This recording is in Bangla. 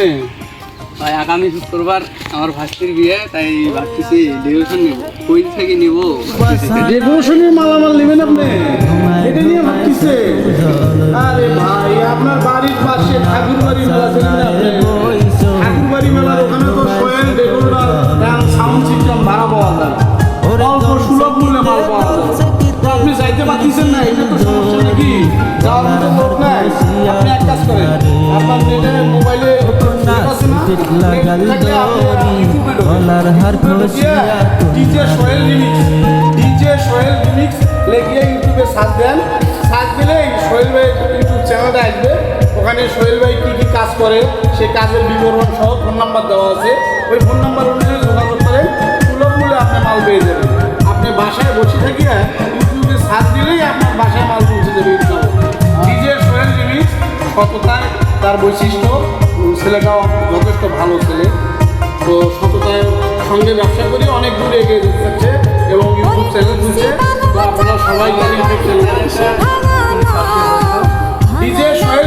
আপনি ভাই আগামী শুক্রবার আমার ভাস্তির বিয়ে, তাই ভাবতেছি ডিভিশন নিব। কই থেকে নিব ডেকোরেশনের মালামাল নেবেন আপনি, এটা নিয়ে ভাবতেছে। আরে ভাই, আপনার বাড়ির পাশে ঠাকুর বাড়ি মেলা ছিলেন না আপনি? ঠাকুর বাড়ি মেলার ওখানে তো সোয়েল ডেকোরেটর সাউন্ড সিস্টেম ভাড়া মাল পাওয়া যায়। আপনি যাইতে পারতেছেন না, এটা তো সমস্যা নাকি? যাওয়ার মতো লোক নাই। আপনি এক কাজ করেন, আপনার নেটে না নেট থাকলে আপনি ইউটিউবে ঢোকেন DJ Sohel remix DJ Sohel remix লেখিয়ে ইউটিউবে সার্চ দেন। সার্চ দিলে সোহেল ভাই ইউটিউব চ্যানেলটা আসবে। ওখানে সোহেল ভাই কী কী কাজ করে সেই কাজের বিবরণ সহ ফোন নাম্বার দেওয়া আছে। ওই ফোন নাম্বার অনুযায়ী যোগাযোগ করেন। সুলভ মূল্যে আপনি মাল পেয়ে যাবেন। আপনি বাসায় বসে থাকিয়া ইউটিউবে সার্চ দিলেই আপনার বাসায় মাল পৌঁছে যাবে ডিজে সোহেল রিমিক্স সততায় তার বৈশিষ্ট্য। ছেলেটাও যথেষ্ট ভালো ছেলে। তো সততার সঙ্গে ব্যবসা করে অনেক দূরে এগিয়ে যাচ্ছে এবং ইউটিউব চ্যানেল খুলছে। তো আপনারা সবাই ইউটিউব চ্যানেল ডিজে সোহেল